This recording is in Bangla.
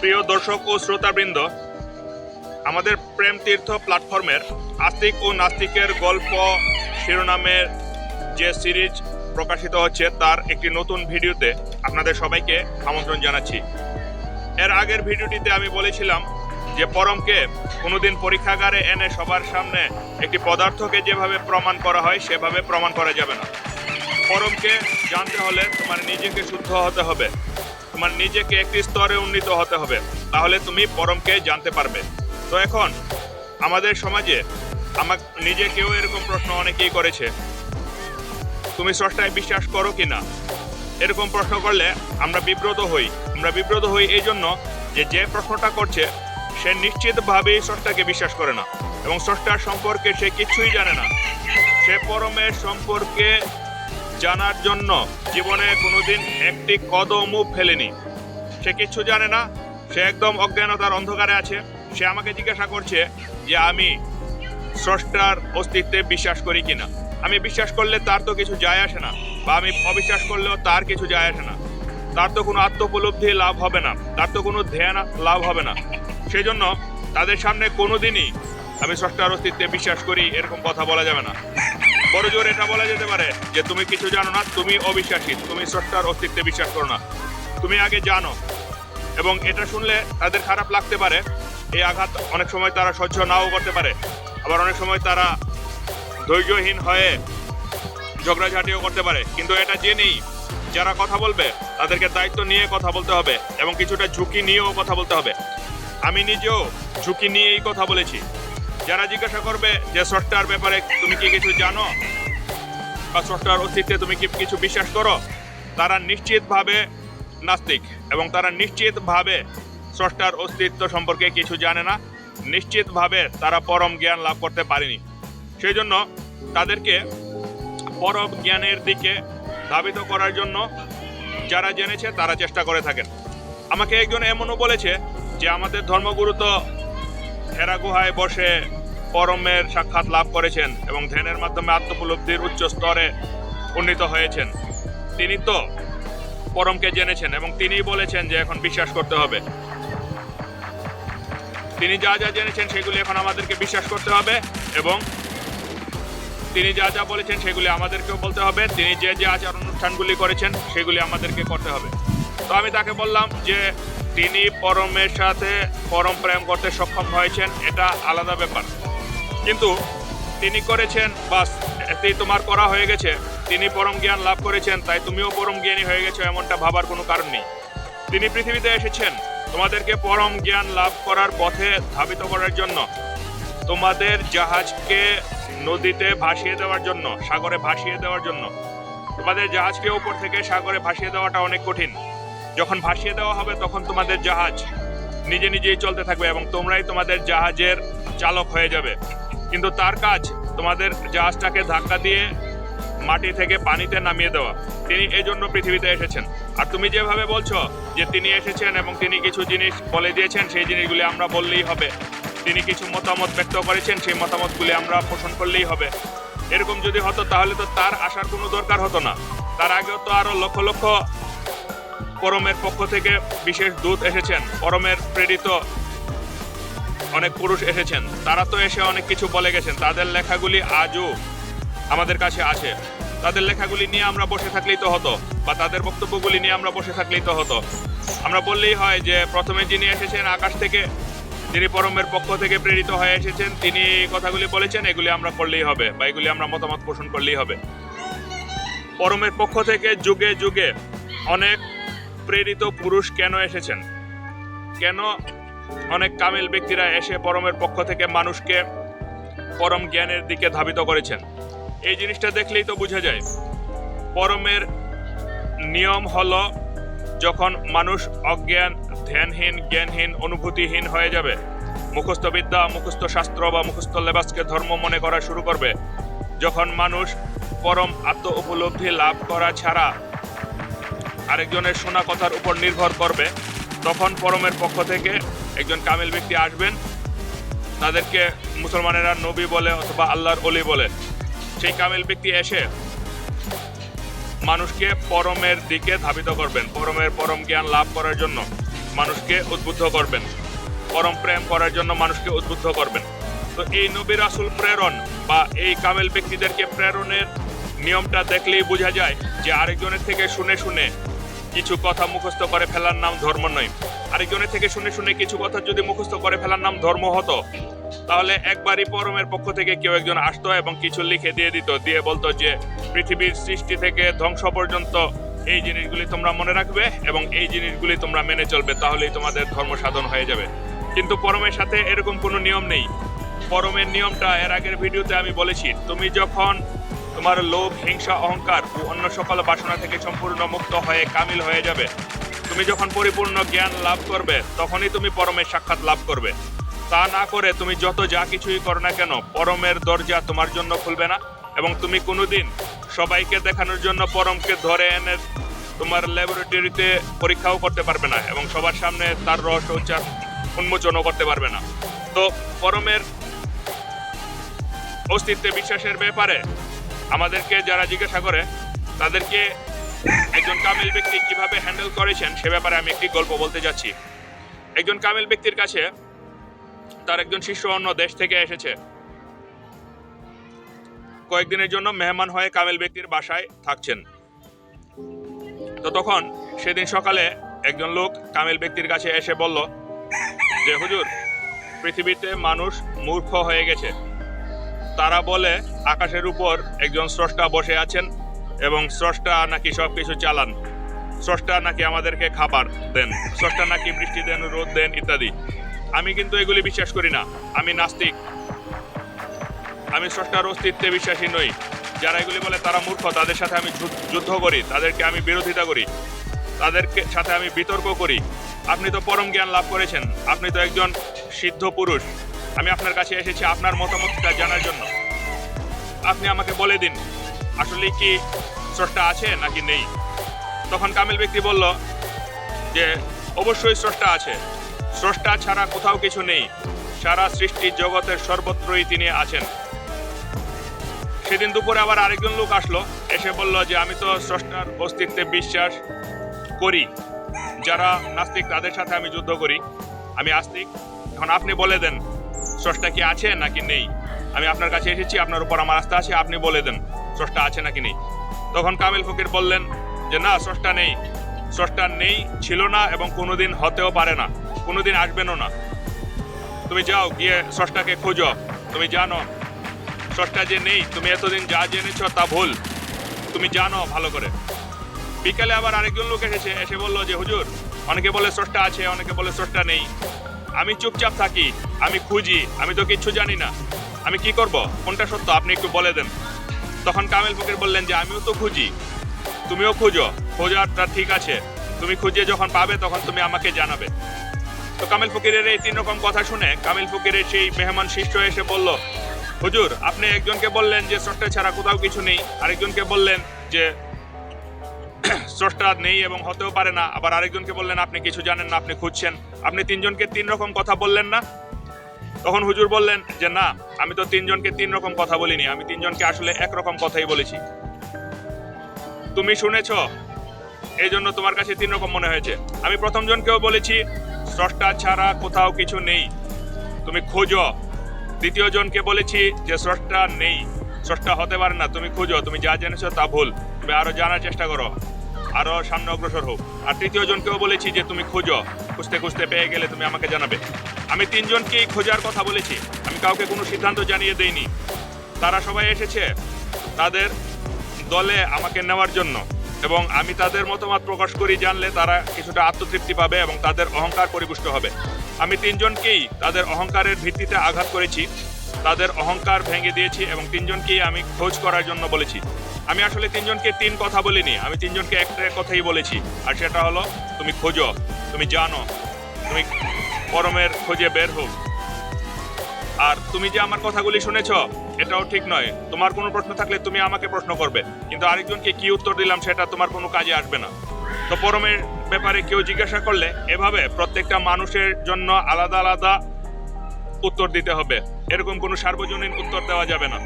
প্রিয় দর্শক ও শ্রোতাবৃন্দ, আমাদের প্রেম তীর্থ প্ল্যাটফর্মের আস্তিক ও নাস্তিকের গল্প শিরোনামের যে সিরিজ প্রকাশিত হচ্ছে, তার একটি নতুন ভিডিওতে আপনাদের সবাইকে আমন্ত্রণ জানাচ্ছি। এর আগের ভিডিওটিতে আমি বলেছিলাম যে পরমকে কোনোদিন পরীক্ষাগারে এনে সবার সামনে একটি পদার্থকে যেভাবে প্রমাণ করা হয়, সেভাবে প্রমাণ করা যাবে না। পরমকে জানতে হলে তোমার নিজেকে শুদ্ধ হতে হবে। তোমার নিজেকে একটি স্তরে উন্নীত হতে হবে। তাহলে তুমি পরমকে জানতে পারবে। তো এখন, আমাদের সমাজে আমার নিজে কেউ এরকম প্রশ্ন অনেকেই করেছে। তুমি স্রষ্টায় বিশ্বাস করো কি না এরকম প্রশ্ন করলে আমরা বিব্রত হই। আমরা বিব্রত হই এই জন্য যে যে প্রশ্নটা করছে, সে নিশ্চিতভাবেই স্রষ্টাকে বিশ্বাস করে না। এবং স্রষ্টার সম্পর্কে সে কিছুই জানে না। সে পরমের সম্পর্কে জানার জন্য জীবনে কোনোদিন একটি কদমও ফেলেনি। সে কিচ্ছু জানে না, সে একদম অজ্ঞানতার অন্ধকারে আছে। সে আমাকে জিজ্ঞাসা করছে যে আমি স্রষ্টার অস্তিত্বে বিশ্বাস করি কিনা। আমি বিশ্বাস করলে তার তো কিছু যায় আসে না, বা আমি অবিশ্বাস করলেও তার কিছু যায় আসে না। তার তো কোনো আত্মোপলব্ধি লাভ হবে না, তার তো কোনো ধ্যান লাভ হবে না। সেই জন্য তাদের সামনে কোনোদিনই আমি স্রষ্টার অস্তিত্বে বিশ্বাস করি এরকম কথা বলা যাবে না। বড় জোর এটা বলা যেতে পারে যে তুমি কিছু জানো না, তুমি অবিশ্বাসী, তুমি স্রষ্টার অস্তিত্বে বিশ্বাস করো না। তুমি আগে জানো এবং এটা শুনলে তাদের খারাপ লাগতে পারে। এই আঘাত অনেক সময় তারা সহ্য নাও করতে পারে। আবার অনেক সময় তারা ধৈর্যহীন হয়ে ঝগড়াঝাটিও করতে পারে। কিন্তু এটা জেনেই যারা কথা বলবে, তাদেরকে দায়িত্ব নিয়ে কথা বলতে হবে এবং কিছুটা ঝুঁকি নিয়েও কথা বলতে হবে। আমি নিজেও ঝুঁকি নিয়েই কথা বলেছি। যারা জিজ্ঞাসা করবে যে স্রষ্টার ব্যাপারে তুমি কি কিছু জানো বা স্রষ্টার অস্তিত্বে তুমি কি কিছু বিশ্বাস করো, তারা নিশ্চিতভাবে নাস্তিক এবং তারা নিশ্চিতভাবে স্রষ্টার অস্তিত্ব সম্পর্কে কিছু জানে না। নিশ্চিতভাবে তারা পরম জ্ঞান লাভ করতে পারেনি। সেই জন্য তাদেরকে পরম জ্ঞানের দিকে ধাবিত করার জন্য যারা জেনেছে তারা চেষ্টা করে থাকেন। আমাকে একজন এমনও বলেছে যে আমাদের ধর্মগুরু তো হেরা গুহায় বসে পরমের সাক্ষাৎ লাভ করেছেন এবং ধ্যানের মাধ্যমে আত্মপলব্ধির উচ্চ স্তরে উন্নীত হয়েছেন। তিনি তো পরমকে জেনেছেন এবং তিনিই বলেছেন যে এখন বিশ্বাস করতে হবে। তিনি যা যা জেনেছেন সেগুলি এখন আমাদেরকে বিশ্বাস করতে হবে এবং তিনি যা যা বলেছেন সেগুলি আমাদেরকেও বলতে হবে। তিনি যে যে আচার অনুষ্ঠানগুলি করেছেন সেগুলি আমাদেরকে করতে হবে। তো আমি তাকে বললাম যে তিনি পরমের সাথে পরম প্রেম করতে সক্ষম হয়েছেন, এটা আলাদা ব্যাপার। কিন্তু তিনি করেছেন, বাস, এতেই তোমার করা হয়ে গেছে। তিনি পরম জ্ঞান লাভ করেছেন, তাই তুমিও পরম জ্ঞানী হয়ে গেছো, এমনটা ভাবার কোনো কারণ নেই। তিনি পৃথিবীতে এসেছেন। তোমাদেরকে পরম জ্ঞান লাভ করার পথে ধাবিত করার জন্য, তোমাদের জাহাজকে নদীতে ভাসিয়ে দেওয়ার জন্য, সাগরে ভাসিয়ে দেওয়ার জন্য। তোমাদের জাহাজকে উপর থেকে সাগরে ভাসিয়ে দেওয়াটা অনেক কঠিন। যখন ভাসিয়ে দেওয়া হবে, তখন তোমাদের জাহাজ নিজে নিজেই চলতে থাকবে এবং তোমরাই তোমাদের জাহাজের চালক হয়ে যাবে। কিন্তু তার কাজ তোমাদের জাহাজটাকে ধাক্কা দিয়ে মাটি থেকে পানিতে নামিয়ে দেওয়া। তিনি এই জন্য পৃথিবীতে এসেছেন। আর তুমি যেভাবে বলছো যে তিনি এসেছেন এবং তিনি কিছু জিনিস বলে দিয়েছেন, সেই জিনিসগুলি আমরা বললেই হবে। তিনি কিছু মতামত ব্যক্ত করেছেন, সেই মতামতগুলি আমরা পোষণ করলেই হবে। এরকম যদি হতো তাহলে তো তার আসার কোনো দরকার হতো না। তার আগেও তো আরও লক্ষ লক্ষ পরমের পক্ষ থেকে বিশেষ দূত এসেছেন। পরমের প্রেরিত অনেক পুরুষ এসেছেন। তারা তো এসে অনেক কিছু বলে গেছেন। তাদের লেখাগুলি আজও আমাদের কাছে আছে। তাদের লেখাগুলি নিয়ে আমরা বসে থাকলেই তো হতো, বা তাদের বক্তব্যগুলি নিয়ে আমরা বসে থাকলেই তো হতো। আমরা বললেই হয় যে, প্রথমে যিনি এসেছেন আকাশ থেকে যিনি পরমের পক্ষ থেকে প্রেরিত হয়ে এসেছেন। তিনি কথাগুলি বলেছেন, এগুলি আমরা করলেই হবে, বা এগুলি আমরা মতামত পোষণ করলেই হবে। পরমের পক্ষ থেকে যুগে যুগে অনেক প্রেরিত পুরুষ কেন এসেছেন? কেন অনেক কামিল ব্যক্তিরা এসে পরমের পক্ষ থেকে মানুষকে পরম জ্ঞানের দিকে ধাবিত করেছেন। এই জিনিসটা দেখলেই তো বোঝা যায়। পরমের নিয়ম হলো যখন মানুষ অজ্ঞান, ধ্যানহীন, জ্ঞানহীন, অনুভূতিহীন হয়ে যাবে, মুখস্থ বিদ্যা, মুখস্থ শাস্ত্র বা মুখস্থ লেবাসকে ধর্ম মনে করা শুরু করবে, যখন মানুষ পরম আত্ম উপলব্ধি লাভ করা ছাড়া আরেকজনের শোনা কথার উপর নির্ভর করবে, তখন পরমের পক্ষ থেকে একজন কামিল ব্যক্তি আসবেন, তাদেরকে মুসলমানেরা নবী বলে অথবা আল্লাহর অলি বলে। সেই কামিল ব্যক্তি এসে মানুষকে পরমের দিকে ধাবিত করবেন, পরমের পরম জ্ঞান লাভ করার জন্য মানুষকে উদ্বুদ্ধ করবেন, পরম প্রেম করার জন্য মানুষকে উদ্বুদ্ধ করবেন। তো এই নবী রাসুল প্রেরণ বা এই কামেল ব্যক্তিদেরকে প্রেরণের নিয়মটা দেখলেই বোঝা যায় যে আরেকজনের থেকে শুনে শুনে কিছু কথা মুখস্থ করে ফেলার নাম ধর্ম নয়। আরেকজনের থেকে শুনে শুনে কিছু কথা যদি মুখস্থ করে ফেলার নাম ধর্ম হতো, তাহলে একবারই পরমের পক্ষ থেকে কেউ একজন আসতো এবং কিছু লিখে দিয়ে দিত, দিয়ে বলতো যে পৃথিবীর সৃষ্টি থেকে ধ্বংস পর্যন্ত এই জিনিসগুলি তোমরা মনে রাখবে এবং এই জিনিসগুলি তোমরা মেনে চলবে, তাহলেই তোমাদের ধর্ম সাধন হয়ে যাবে। কিন্তু পরমের সাথে এরকম কোনো নিয়ম নেই। পরমের নিয়মটা এর আগের ভিডিওতে আমি বলেছি, তুমি যখন তোমার লোভ, হিংসা, অহংকার ও অন্য সকল বাসনা থেকে সম্পূর্ণ মুক্ত হয়ে কামিল হয়ে যাবে তুমি যখন পরিপূর্ণ জ্ঞান লাভ করবে, তখনই তুমি পরমের সাক্ষাৎ লাভ করবে। তা না করে তুমি যত যা কিছুই করো না কেন, পরমের দরজা তোমার জন্য খুলবে না, এবং তুমি কোনোদিন সবাইকে দেখানোর জন্য পরমকে ধরে এনে তোমার ল্যাবরেটরিতে পরীক্ষাও করতে পারবে না, এবং সবার সামনে তার রহস্য উচ্চার উন্মোচনও করতে পারবে না। তো পরমের অস্তিত্বে বিশ্বাসের ব্যাপারে আমাদেরকে যারা জিজ্ঞাসা করে, তাদেরকে একজন কামিল ব্যক্তি কীভাবে হ্যান্ডেল করেছেন সে ব্যাপারে আমি একটি গল্প বলতে যাচ্ছি। একজন কামিল ব্যক্তির কাছে তার একজন শিষ্য অন্য দেশ থেকে এসেছে। কয়েকদিনের জন্য মেহমান হয়ে কামিল ব্যক্তির বাসায় থাকছেন। তো তখন সেদিন সকালে একজন লোক কামিল ব্যক্তির কাছে এসে বলল যে, হুজুর, পৃথিবীতে মানুষ মূর্খ হয়ে গেছে। তারা বলে আকাশের উপর একজন স্রষ্টা বসে আছেন এবং স্রষ্টা নাকি সব কিছু চালান। স্রষ্টা নাকি আমাদেরকে খাবার দেন, স্রষ্টা নাকি বৃষ্টি দেন, রোদ দেন, ইত্যাদি। আমি কিন্তু এগুলি বিশ্বাস করি না। আমি নাস্তিক। আমি স্রষ্টার অস্তিত্বে বিশ্বাসী নই। যারা এগুলি বলে তারা মূর্খ, তাদের সাথে আমি যুদ্ধ- করি, তাদেরকে আমি বিরোধিতা করি, তাদেরকে সাথে আমি বিতর্ক করি। আপনি তো পরম জ্ঞান লাভ করেছেন। আপনি তো একজন সিদ্ধ পুরুষ। আমি আপনার কাছে এসেছি আপনার মতামতটা জানার জন্য। আপনি আমাকে বলে দিন। আসলে কি স্রষ্টা আছে নাকি নেই? তখন কামিল ব্যক্তি বলল যে, অবশ্যই স্রষ্টা আছে। স্রষ্টা ছাড়া কোথাও কিছু নেই। সারা সৃষ্টি জগতের সর্বত্রই তিনি আছেন। সেদিন দুপুরে আবার আরেকজন লোক আসলো, এসে বলল যে, আমি তো স্রষ্টার অস্তিত্বে বিশ্বাস করি। যারা নাস্তিক, তাদের সাথে আমি যুদ্ধ করি। আমি আস্তিক। এখন আপনি বলে দেন, স্রষ্টা কি আছে নাকি নেই? আমি আপনার কাছে এসেছি, আপনার উপর আমার আস্থা আছে, আপনি বলে দেন। স্রষ্টা আছে নাকি নেই? তখন কামিল ফকির বললেন যে, না, স্রষ্টা নেই। স্রষ্টা নেই, ছিল না এবং কোনোদিন হতেও পারে না। কোনোদিন আসবেনও না। তুমি যাও, গিয়ে স্রষ্টাকে খোঁজো। তুমি জানো, স্রষ্টা যে নেই, তুমি এতদিন যা জেনেছ তা ভুল। তুমি জানো ভালো করে। বিকালে আবার আরেকজন লোক এসেছে, এসে বলল যে, হুজুর, অনেকে বলে স্রষ্টা আছে, অনেকে বলে স্রষ্টা নেই। আমি চুপচাপ থাকি, আমি খুঁজি, আমি তো কিচ্ছু জানি না। আমি কি করব? কোনটা সত্য? আপনি একটু বলে দেন। তখন কামিল ফকির বললেন যে, আমিও তো খুঁজি। তুমিও খুঁজো। খোঁজাটা ঠিক আছে। তুমি খুঁজে যখন পাবে, তখন তুমি আমাকে জানাবে। তো কামিল ফকিরের এই তিন রকম কথা শুনে কামিল ফকিরের সেই মেহমান শিষ্য এসে বলল, হুজুর, আপনি একজনকে বললেন যে, স্রষ্টা ছাড়া কোথাও কিছু নেই। আরেকজনকে বললেন যে, স্রষ্টা নেই এবং হতেও পারে না। আবার আরেকজনকে বললেন, আপনি কিছু জানেন না, আপনি খুঁজছেন। আপনি তিনজনকে তিন রকম কথা বললেন না? তখন হুজুর বললেন যে, না, আমি তো তিনজনকে তিন রকম কথা বলিনি, আমি তিনজনকে আসলে একরকম কথাই বলেছি। তুমি শুনেছ? এই জন্য তোমার কাছে তিন রকম মনে হয়েছে। আমি প্রথম জনকেও বলেছি, স্রষ্টা ছাড়া কোথাও কিছু নেই। তুমি খোঁজো। দ্বিতীয় জনকে বলেছি যে, স্রষ্টা নেই। স্রষ্টা হতে পারে না, তুমি খুঁজো। তুমি যা জেনেছো তা ভুল। তুমি আরও জানার চেষ্টা করো। আরও সামনে অগ্রসর হোক। আর তৃতীয় জনকেও বলেছি যে, তুমি খুঁজো। খুঁজতে খুঁজতে পেয়ে গেলে তুমি আমাকে জানাবে। আমি তিনজনকেই খোঁজার কথা বলেছি। আমি কাউকে কোনো সিদ্ধান্ত জানিয়ে দেইনি। তারা সবাই এসেছে তাদের দলে আমাকে নেওয়ার জন্য এবং আমি তাদের মতামত প্রকাশ করি, জানলে তারা কিছুটা আত্মতৃপ্তি পাবে এবং তাদের অহংকার পরিপুষ্ট হবে। আমি তিনজনকেই তাদের অহংকারের ভিত্তিতে আঘাত করেছি, তাদের অহংকার ভেঙে দিয়েছি এবং তিনজনকেই আমি খোঁজ করার জন্য বলেছি। আমি আসলে তিনজনকে তিন কথা বলিনি, আমি তিনজনকে একটা কথাই বলেছি। আর সেটা হলো, তুমি খোঁজো, তুমি জানো তুমি পরমের খোঁজে বের হোক আর তুমি যে আমার কথাগুলি শুনেছ, এটাও ঠিক নয়। তোমার কোনো প্রশ্ন থাকলে তুমি আমাকে প্রশ্ন করবে। কিন্তু আরেকজনকে কি উত্তর দিলাম, সেটা তোমার কোনো কাজে আসবে না। তো পরমের ব্যাপারে কেউ জিজ্ঞাসা করলে এভাবে প্রত্যেকটা মানুষের জন্য আলাদা আলাদা উত্তর দিতে হবে। এরকম কোনো সার্বজনীন উত্তর দেওয়া যাবে না।